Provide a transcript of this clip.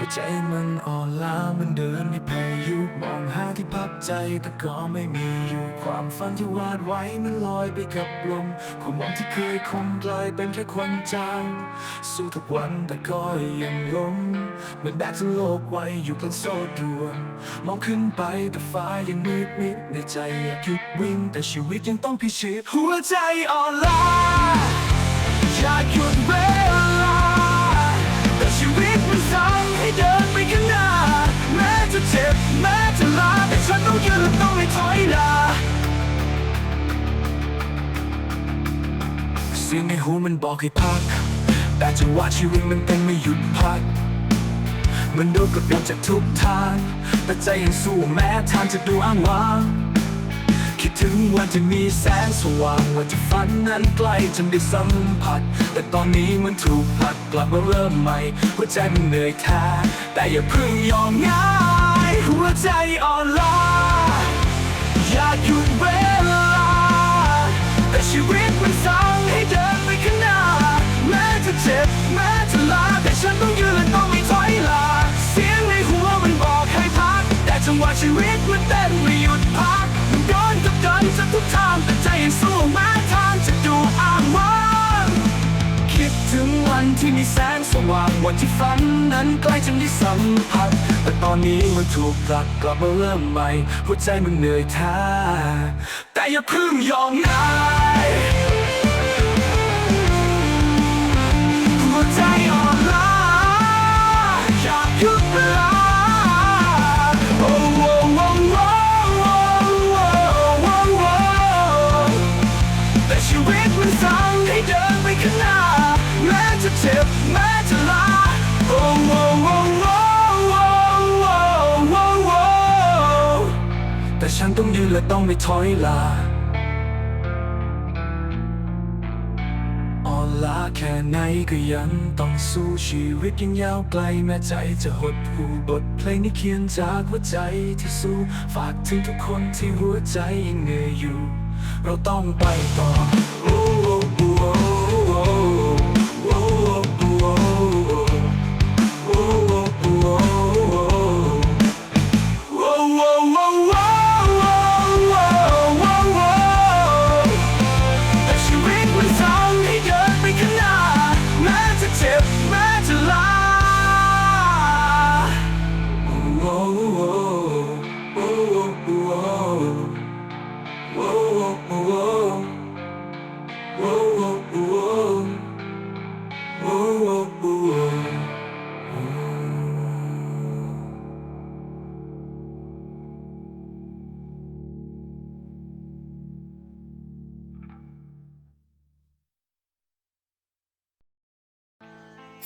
หัวใจมันอ่อนล้ามันเดินไม่พายุมองหาที่พักใจแต่ก็ไม่มีอยู่ ความฝันที่วาดไว้มันลอยไปกับลมความหวังที่เคยคงกลายเป็นแค่ควันจางสู้ทุกวันแต่ก็ยังล้มเหมือนแบกทั้งโลกไว้อยู่บนโซ่ตรวนมองขึ้นไปแต่ฟ้ายังมืดมิดในใจอยากหยุดวิ่งแต่ชีวิตยังต้องพิชิตหัวใจอ่อนล้า ฉันต้องยืนต้องไม่ถอยลาเสียงในหูมันบอกให้พัก แต่จังหวะชีวิตมันเต้นไม่หยุดพัก มันดูกระเดันจากทุกทาง แต่ใจยังสู้แม้ทางจะดูอ้างว้างคิดถึงวันจะมีแสงสว่างวันจะฝันนั้นใกล้จนได้สัมผัส แต่ตอนนี้มันถูกผลักกลับมาเริ่มใหม่หัวใจมันเหนื่อยแท้แต่อย่าเพิ่งยอมง่าย หัวใจอ่อนล้า ว่าชีวิตมันเต้นไม่หยุดพักมันย้อนกับเดินจะทุกทางแต่ใจยังสู้แม้ทางจะดูอ้างว้างคิดถึงวันที่มีแสงสว่างวันที่ฝันนั้นใกล้จนได้สัมผัสแต่ตอนนี้มันถูกผลักกลับมาเริ่มใหม่หัวใจมันเหนื่อยท้าแต่อย่าเพิ่งยอมนาย และต้องไม่ถอยลาลาแค่ไหนก็ยังต้องสู้ชีวิตยังยาวไกลแม้ใจจะหดหู่บทเพลงนี้เขียนจากหัวใจที่สู้ฝากถึงทุกคนที่หัวใจยังเหนื่อยอยู่ เราต้องไปต่อ tip medulla.